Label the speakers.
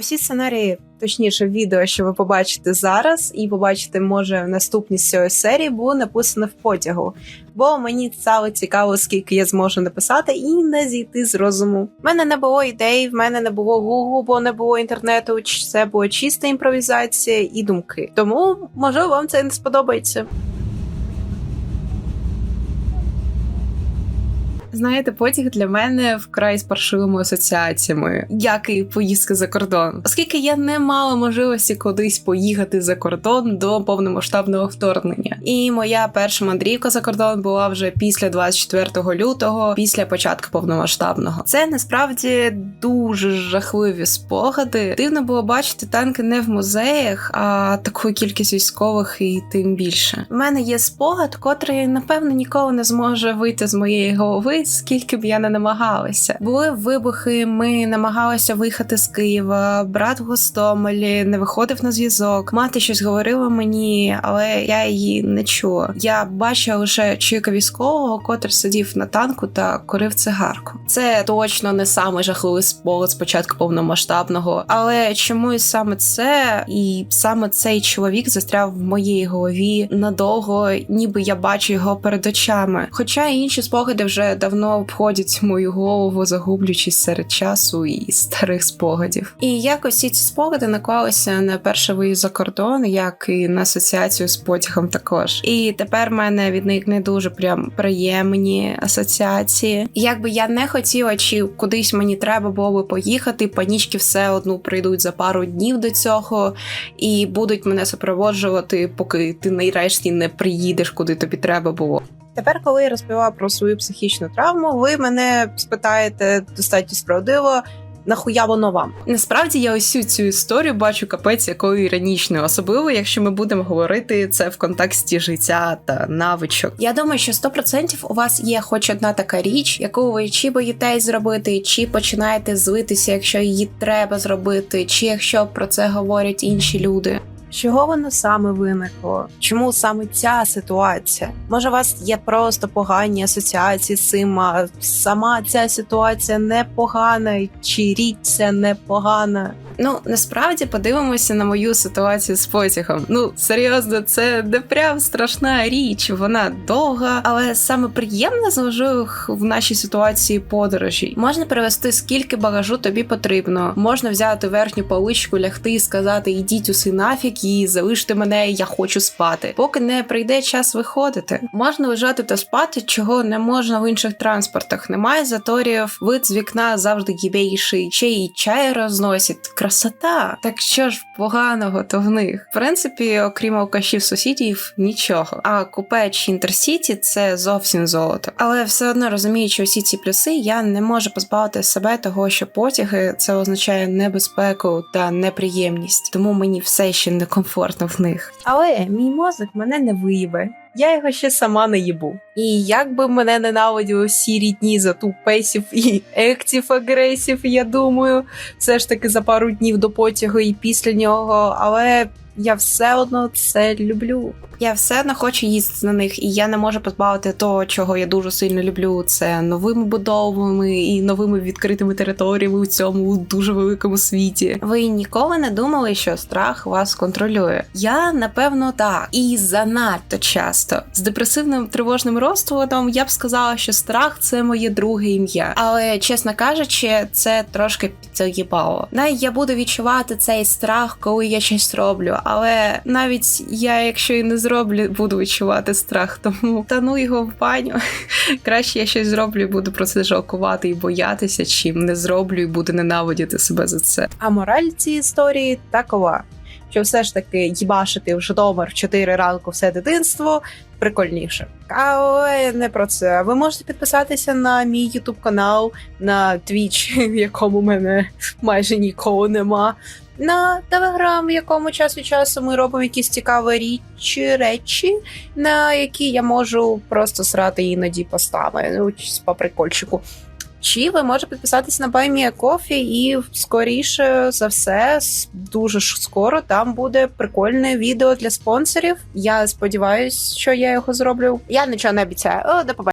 Speaker 1: Усі сценарії, точніше, відео, що ви побачите зараз, і побачите, може, в наступній з цієї серії, було написано в потягу. Бо мені стало цікаво, скільки я зможу написати і не зійти з розуму. В мене не було ідей, в мене не було гуглу, бо не було інтернету. Це була чиста імпровізація і думки. Тому можливо вам це не сподобається. Знаєте, потяг для мене вкрай з паршивими асоціаціями, як і поїздки за кордон, оскільки я не мала можливості кудись поїхати за кордон до повномасштабного вторгнення. І моя перша мандрівка за кордон була вже після 24 лютого, після початку повномасштабного. Це насправді дуже жахливі спогади. Дивно було бачити танки не в музеях, а таку кількість військових і тим більше. У мене є спогад, котрий напевно ніколи не зможе вийти з моєї голови, скільки б я не намагалася. Були вибухи. Ми намагалися виїхати з Києва. Брат в Гостомелі не виходив на зв'язок. Мати щось говорила мені, але я її не чула. Я бачила лише чоловіка військового, котрий сидів на танку та курив цигарку. Це точно не самий жахливий спогад з початку повномасштабного, але чомусь саме це і саме цей чоловік застряв в моїй голові надовго, ніби я бачу його перед очами. Хоча інші спогади вже давно обходять мою голову, загублюючись серед часу і старих спогадів. І якось ці спогади наклалися на перший виїзд за кордон, як і на асоціацію з потягом також. І тепер в мене від них не дуже прям приємні асоціації. Якби я не хотіла, чи кудись мені треба було би поїхати, панічки все одно прийдуть за пару днів до цього і будуть мене супроводжувати, поки ти нарешті не приїдеш, куди тобі треба було. Тепер, коли я розповіла про свою психічну травму, ви мене спитаєте достатньо справедливо. Нахуя воно вам? Насправді я усю цю історію бачу капець якою іронічною, особливо якщо ми будемо говорити це в контексті життя та навичок. Я думаю, що 100% у вас є хоч одна така річ, яку ви чи боїтесь зробити, чи починаєте злитися, якщо її треба зробити, чи якщо про це говорять інші люди. Чого воно саме виникло? Чому саме ця ситуація? Може, у вас є просто погані асоціації з цим, а сама ця ситуація непогана, чи річ ця непогана? Ну насправді подивимося на мою ситуацію з потягом. Ну серйозно, це не прям страшна річ. Вона довга, але саме приємне з важливих в нашій ситуації подорожі. Можна перевести скільки багажу тобі потрібно. Можна взяти верхню поличку, лягти і сказати: ідіть уси нафіг і залиште мене, я хочу спати. Поки не прийде час виходити. Можна лежати та спати, чого не можна в інших транспортах. Немає заторів, вид з вікна завжди гібейший, ще й чай розносять. Красота. Так що ж поганого то в них? В принципі, окрім алкашів сусідів, нічого. А купе чи інтерсіті це зовсім золото. Але все одно розуміючи усі ці плюси, я не можу позбавити себе того, що потяги це означає небезпеку та неприємність, тому мені все ще некомфортно в них. Але мій мозок мене не виїбе. Я його ще сама не їбу. І як би мене ненавиділи всі рідні за ту песів і ектів агресів, я думаю, все ж таки за пару днів до потягу і після нього, але я все одно це люблю. Я все одно хочу їздити на них, і я не можу позбавити того, чого я дуже сильно люблю. Це новими будовами і новими відкритими територіями у цьому дуже великому світі. Ви ніколи не думали, що страх вас контролює? Я напевно так, і занадто часто з депресивним тривожним розладом я б сказала, що страх це моє друге ім'я. Але чесно кажучи, це трошки підзаїбало. Навіть я буду відчувати цей страх, коли я щось роблю. Але навіть я, якщо і не зроблю, буду відчувати страх. Тому тану його в баню. Краще я щось зроблю, і буду про це жалкувати і боятися, чим не зроблю і буду ненавидіти себе за це. А мораль цієї історії такова. Що все ж таки їбашити в Житомир в 4 ранку все дитинство прикольніше. Але не про це. Ви можете підписатися на мій ютуб канал, на Twitch, в якому мене майже нікого нема. На телеграм, в якому час від часу ми робимо якісь цікаві річі, речі, на які я можу просто срати іноді постами, ну по прикольчику. Чи ви можете підписатися на Buy Кофі, і скоріше за все, дуже ж скоро там буде прикольне відео для спонсорів. Я сподіваюся, що я його зроблю. Я нічого не обіцяю. О, до побачення.